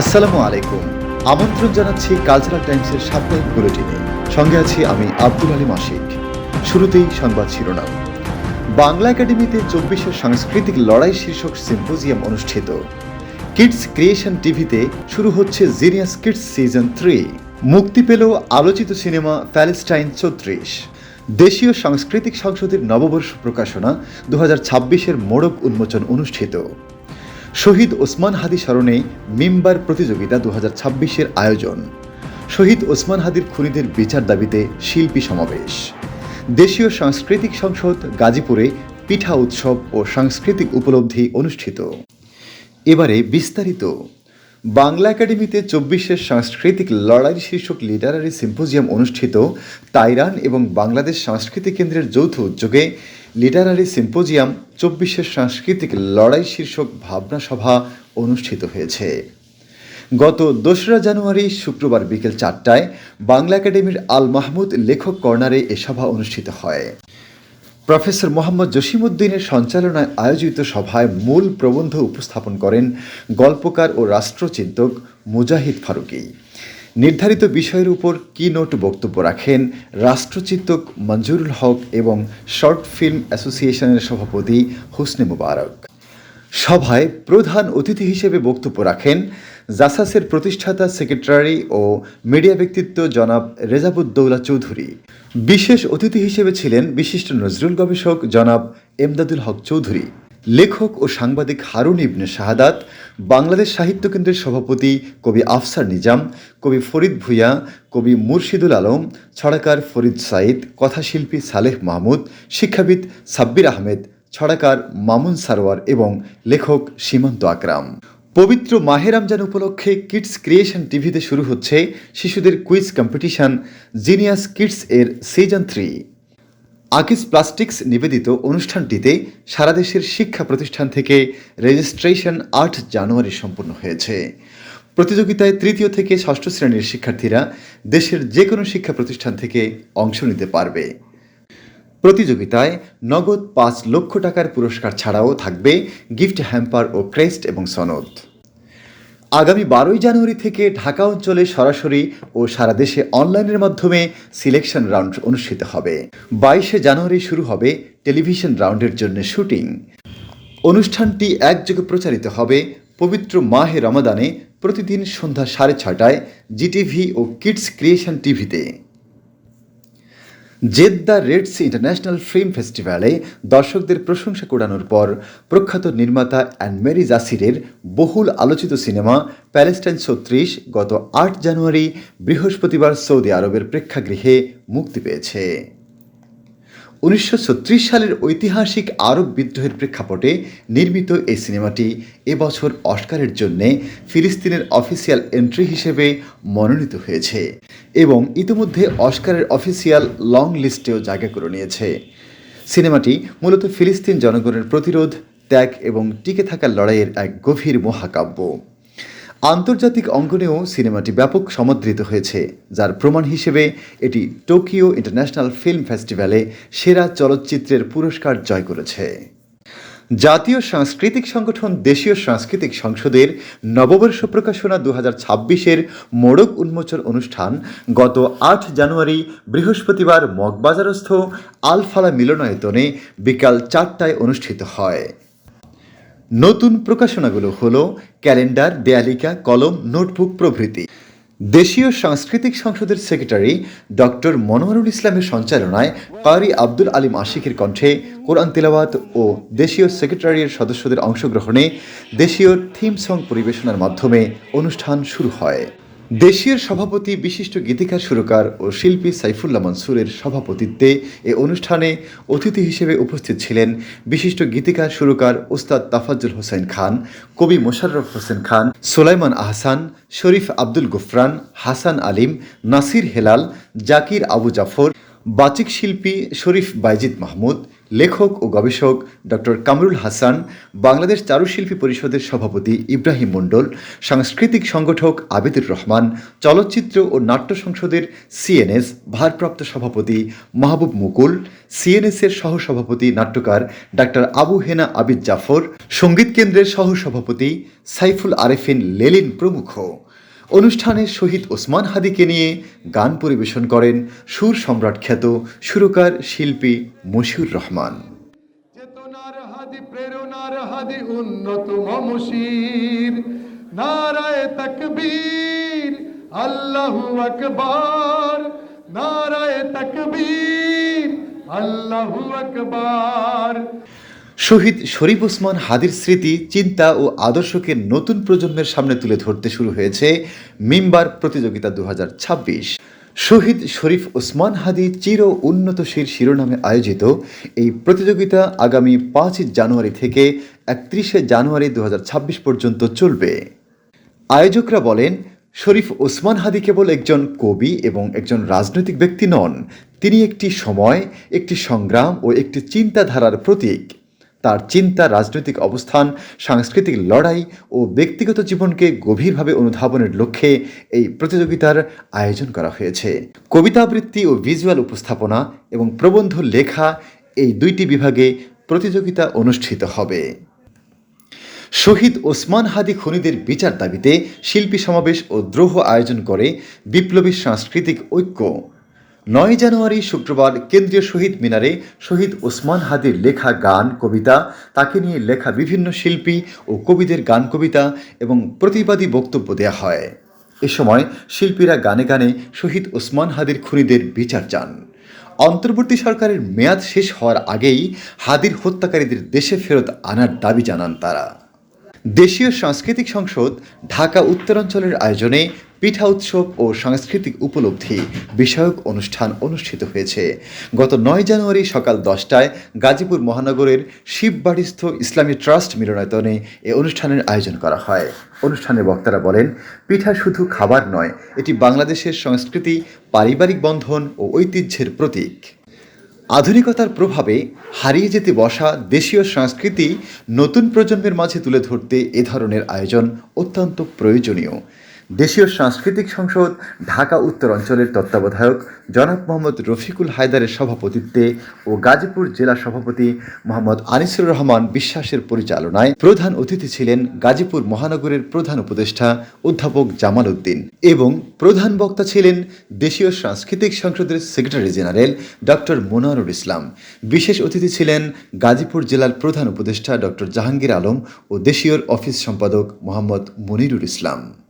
আসসালামু আলাইকুম। আমন্ত্রণ জানাচ্ছি কালচারাল টাইমসের সাপ্তাহিক বুলেটিনে। সঙ্গে আছি আমি আব্দুল আলী মাসিক। শুরুতেই সংবাদ শিরোনাম। বাংলা একাডেমিতে চব্বিশের সাংস্কৃতিক লড়াই শীর্ষক সিম্পোজিয়াম অনুষ্ঠিত। কিডস ক্রিয়েশন টিভিতে শুরু হচ্ছে জিনিয়াস কিডস সিজন থ্রি। মুক্তি পেল আলোচিত সিনেমা প্যালেস্টাইন চৌত্রিশ দেশীয় সাংস্কৃতিক সংসদের নববর্ষ প্রকাশনা দু হাজার ছাব্বিশের মোড়ক উন্মোচন অনুষ্ঠিত। শহীদ ওসমান হাদি স্মরণে মিম্বার প্রতিযোগিতা দু হাজার আয়োজন। শহীদ ওসমান হাদির খুনিদের বিচার দাবিতে শিল্পী সমাবেশ। দেশীয় সাংস্কৃতিক সংসদ গাজীপুরে পিঠা উৎসব ও সাংস্কৃতিক উপলব্ধি অনুষ্ঠিত। এবারে বিস্তারিত। বাংলা একাডেমিতে চব্বিশের সাংস্কৃতিক লড়াই শীর্ষক লিটারারি সিম্পোজিয়াম অনুষ্ঠিত তাইরান এবং বাংলাদেশ সাংস্কৃতিক কেন্দ্রের যৌথ উদ্যোগে লিটারারি সিম্পোজিয়াম চব্বিশের সাংস্কৃতিক লড়াই শীর্ষক ভাবনা সভা অনুষ্ঠিত হয়েছে। গত দোসরা জানুয়ারি শুক্রবার বিকেল চারটায় বাংলা একাডেমির আল মাহমুদ লেখক কর্নারে এ সভা অনুষ্ঠিত হয়। প্রফেসর মোহাম্মদ জসিমউদ্দিনের সঞ্চালনায় আয়োজিত সভায় মূল প্রবন্ধ উপস্থাপন করেন গল্পকার ও রাষ্ট্রচিন্তক মুজাহিদ ফারুকি। নির্ধারিত বিষয়ের উপর কি নোট বক্তব্য রাখেন রাষ্ট্রচিত্তক মঞ্জুরুল হক এবং শর্ট ফিল্ম অ্যাসোসিয়েশনের সভাপতি হুসনে মুবারক। সভায় প্রধান অতিথি হিসেবে বক্তব্য রাখেন জাসাসের প্রতিষ্ঠাতা সেক্রেটারি ও মিডিয়া ব্যক্তিত্ব জনাব রেজাবুদ্দৌলা চৌধুরী। বিশেষ অতিথি হিসেবে ছিলেন বিশিষ্ট নজরুল গবেষক জনাব এমদাদুল হক চৌধুরী। লেখক ও সাংবাদিক হারুন ইবনে শাহাদাত বাংলাদেশ সাহিত্য কেন্দ্রের সভাপতি কবি আফসার নিজাম, কবি ফরিদ ভুইয়া, কবি মুর্শিদুল আলম, ছড়াকার ফরিদ সাইদ, কথাশিল্পী সালেহ মাহমুদ, শিক্ষাবিদ সাব্বির আহমেদ, ছড়াকার মামুন সারোয়ার এবং লেখক সীমান্ত আকরাম। পবিত্র মাহে রমজান উপলক্ষে কিডস ক্রিয়েশন টিভিতে শুরু হচ্ছে শিশুদের কুইজ কম্পিটিশন জিনিয়াস কিডস এর সিজন থ্রি। আকিস প্লাস্টিক্স নিবেদিত অনুষ্ঠানটিতে সারা দেশের শিক্ষা প্রতিষ্ঠান থেকে রেজিস্ট্রেশন আট জানুয়ারি সম্পন্ন হয়েছে। প্রতিযোগিতায় তৃতীয় থেকে ষষ্ঠ শ্রেণির শিক্ষার্থীরা দেশের যে কোনো শিক্ষা প্রতিষ্ঠান থেকে অংশ নিতে পারবে। প্রতিযোগিতায় নগদ পাঁচ লক্ষ টাকার পুরস্কার ছাড়াও থাকবে গিফট হ্যাম্পার ও ক্রেস্ট এবং সনদ। আগামী বারোই জানুয়ারি থেকে ঢাকা অঞ্চলে সরাসরি ও সারা দেশে অনলাইনের মাধ্যমে সিলেকশন রাউন্ড অনুষ্ঠিত হবে। বাইশে জানুয়ারি শুরু হবে টেলিভিশন রাউন্ডের জন্য শুটিং। অনুষ্ঠানটি একযোগে প্রচারিত হবে পবিত্র মাহে রমাদানে প্রতিদিন সন্ধ্যা সাড়ে ছটায় জিটিভি ও কিডস ক্রিয়েশন টিভিতে। Jeddah Red Sea International film ফেস্টিভ্যালে দর্শকদের প্রশংসা কুড়ানোর পর প্রখ্যাত নির্মাতা অ্যান্ড মেরি জাসিরের বহুল আলোচিত সিনেমা প্যালেস্টাইন ছত্রিশ গত আট জানুয়ারি বৃহস্পতিবার সৌদি আরবের প্রেক্ষাগৃহে মুক্তি পেয়েছে। উনিশশো ছত্রিশ সালের ঐতিহাসিক আরব বিদ্রোহের প্রেক্ষাপটে নির্মিত এই সিনেমাটি এবছর অস্কারের জন্যে ফিলিস্তিনের অফিসিয়াল এন্ট্রি হিসেবে মনোনীত হয়েছে। এবং ইতিমধ্যে অস্কারের অফিসিয়াল লং লিস্টেও জায়গা করে নিয়েছে। সিনেমাটি মূলত ফিলিস্তিন জনগণের প্রতিরোধ, ত্যাগ এবং টিকে থাকার লড়াইয়ের এক গভীর মহাকাব্য। আন্তর্জাতিক অঙ্গনেও সিনেমাটি ব্যাপক সমাদৃত হয়েছে, যার প্রমাণ হিসেবে এটি টোকিও ইন্টারন্যাশনাল ফিল্ম ফেস্টিভ্যালে সেরা চলচ্চিত্রের পুরস্কার জয় করেছে। জাতীয় সাংস্কৃতিক সংগঠন দেশীয় সাংস্কৃতিক সংসদের নববর্ষ প্রকাশনা দু হাজার ছাব্বিশের মোড়ক উন্মোচন অনুষ্ঠান গত আট জানুয়ারি বৃহস্পতিবার মগবাজারস্থ আলফালা মিলনায়তনে বিকাল চারটায় অনুষ্ঠিত হয়। নতুন প্রকাশনাগুলো হলো ক্যালেন্ডার, দেয়ালিকা, কলম, নোটবুক প্রভৃতি। দেশীয় সাংস্কৃতিক সংসদের সেক্রেটারি ডক্টর মনোয়ারুল ইসলামের সঞ্চালনায় কারি আব্দুল আলিম আশিকের কণ্ঠে কোরআন তেলাওয়াত ও দেশীয় সেক্রেটারির সদস্যদের অংশগ্রহণে দেশীয় থিম সং পরিবেশনার মাধ্যমে অনুষ্ঠান শুরু হয়। দেশীয় সভাপতি, বিশিষ্ট গীতিকার, সুরকার ও শিল্পী সাইফুল্লাহ মনসুরের সভাপতিত্বে এ অনুষ্ঠানে অতিথি হিসেবে উপস্থিত ছিলেন বিশিষ্ট গীতিকার, সুরকার ওস্তাদ তাফাজ্জুল হোসেন খান, কবি মোশাররফ হোসেন খান, সোলাইমান আহসান, শরীফ আব্দুল গুফরান, হাসান আলিম, নাসির হেলাল, জাকির আবু জাফর, বাচিক শিল্পী শরীফ বাইজিদ মাহমুদ লেখক ও গবেষক ডক্টর কামরুল হাসান, বাংলাদেশ চারুশিল্পী পরিষদের সভাপতি ইব্রাহিম মণ্ডল, সাংস্কৃতিক সংগঠক আবিদুর রহমান, চলচ্চিত্র ও নাট্য সংসদের সিএনএস ভারপ্রাপ্ত সভাপতি মাহবুব মুকুল সিএনএস এর সহসভাপতি নাট্যকার ডাক্তার আবু হেনা আবিদ জাফর, সংগীত কেন্দ্রের সহসভাপতি সাইফুল আরেফিন লেলিন প্রমুখ। অনুষ্ঠানে শহীদ ওসমান হাদিকে নিয়ে গান পরিবেশন করেন সুর সম্রাট খ্যাত সুরকার শিল্পী মশিউর রহমান। হাদি উন্নত নারায় তকবীর, আল্লাহু আকবার। শহীদ শরীফ ওসমান হাদির স্মৃতি, চিন্তা ও আদর্শকে নতুন প্রজন্মের সামনে তুলে ধরতে শুরু হয়েছে মিম্বার প্রতিযোগিতা দু হাজার ছাব্বিশ। শহীদ শরীফ ওসমান হাদি চির উন্নতশীল শিরোনামে আয়োজিত এই প্রতিযোগিতা আগামী পাঁচই জানুয়ারি থেকে একত্রিশে জানুয়ারি দু হাজার ছাব্বিশ পর্যন্ত চলবে। আয়োজকরা বলেন, শরীফ ওসমান হাদি কেবল একজন কবি এবং একজন রাজনৈতিক ব্যক্তি নন, তিনি একটি সময়, একটি সংগ্রাম ও একটি চিন্তাধারার প্রতীক। তার চিন্তা, রাজনৈতিক অবস্থান, সাংস্কৃতিক লড়াই ও ব্যক্তিগত জীবনকে গভীরভাবে অনুধাবনের লক্ষ্যে এই প্রতিযোগিতার আয়োজন করা হয়েছে। কবিতা আবৃত্তি ও ভিজুয়াল উপস্থাপনা এবং প্রবন্ধ লেখা এই দুইটি বিভাগে প্রতিযোগিতা অনুষ্ঠিত হবে। শহীদ ওসমান হাদি খনিদের বিচার দাবিতে শিল্পী সমাবেশ ও দ্রোহ আয়োজন করে বিপ্লবী সাংস্কৃতিক ঐক্য। নয় জানুয়ারি শুক্রবার কেন্দ্রীয় শহীদ মিনারে শহীদ ওসমান হাদির লেখা গান, কবিতা, তাকে নিয়ে লেখা বিভিন্ন শিল্পী ও কবিদের গান কবিতা এবং প্রতিবাদী বক্তব্য দেওয়া হয়। এ সময় শিল্পীরা গানে গানে শহীদ ওসমান হাদির খুনিদের বিচার চান। অন্তর্বর্তী সরকারের মেয়াদ শেষ হওয়ার আগেই হাদির হত্যাকারীদের দেশে ফেরত আনার দাবি জানান তারা। দেশীয় সাংস্কৃতিক সংসদ ঢাকা উত্তরাঞ্চলের আয়োজনে পিঠা উৎসব ও সাংস্কৃতিক উপলব্ধি বিষয়ক অনুষ্ঠান অনুষ্ঠিত হয়েছে। গত নয় জানুয়ারি সকাল দশটায় গাজীপুর মহানগরের শিববাড়িস্থ ইসলামী ট্রাস্ট মিলনায়তনে এ অনুষ্ঠানের আয়োজন করা হয়। অনুষ্ঠানের বক্তারা বলেন, পিঠা শুধু খাবার নয়, এটি বাংলাদেশের সংস্কৃতি, পারিবারিক বন্ধন ও ঐতিহ্যের প্রতীক। আধুনিকতার প্রভাবে হারিয়ে যেতে বসা দেশীয় সংস্কৃতি নতুন প্রজন্মের মাঝে তুলে ধরতে এ ধরনের আয়োজন অত্যন্ত প্রয়োজনীয়। দেশীয় সাংস্কৃতিক সংসদ ঢাকা উত্তর অঞ্চলের তত্ত্বাবধায়ক জনাব মোহাম্মদ রফিকুল হায়দারের সভাপতিত্বে ও গাজীপুর জেলা সভাপতি মোহাম্মদ আনিসুর রহমান বিশ্বাসের পরিচালনায় প্রধান অতিথি ছিলেন গাজীপুর মহানগরের প্রধান উপদেষ্টা অধ্যাপক জামাল উদ্দিন এবং প্রধান বক্তা ছিলেন দেশীয় সাংস্কৃতিক সংসদের secretary general doctor Monarul Islam. বিশেষ অতিথি ছিলেন গাজীপুর জেলার প্রধান উপদেষ্টা ডক্টর জাহাঙ্গীর আলম ও দেশীয় অফিস সম্পাদক মোহাম্মদ মনিরুল ইসলাম।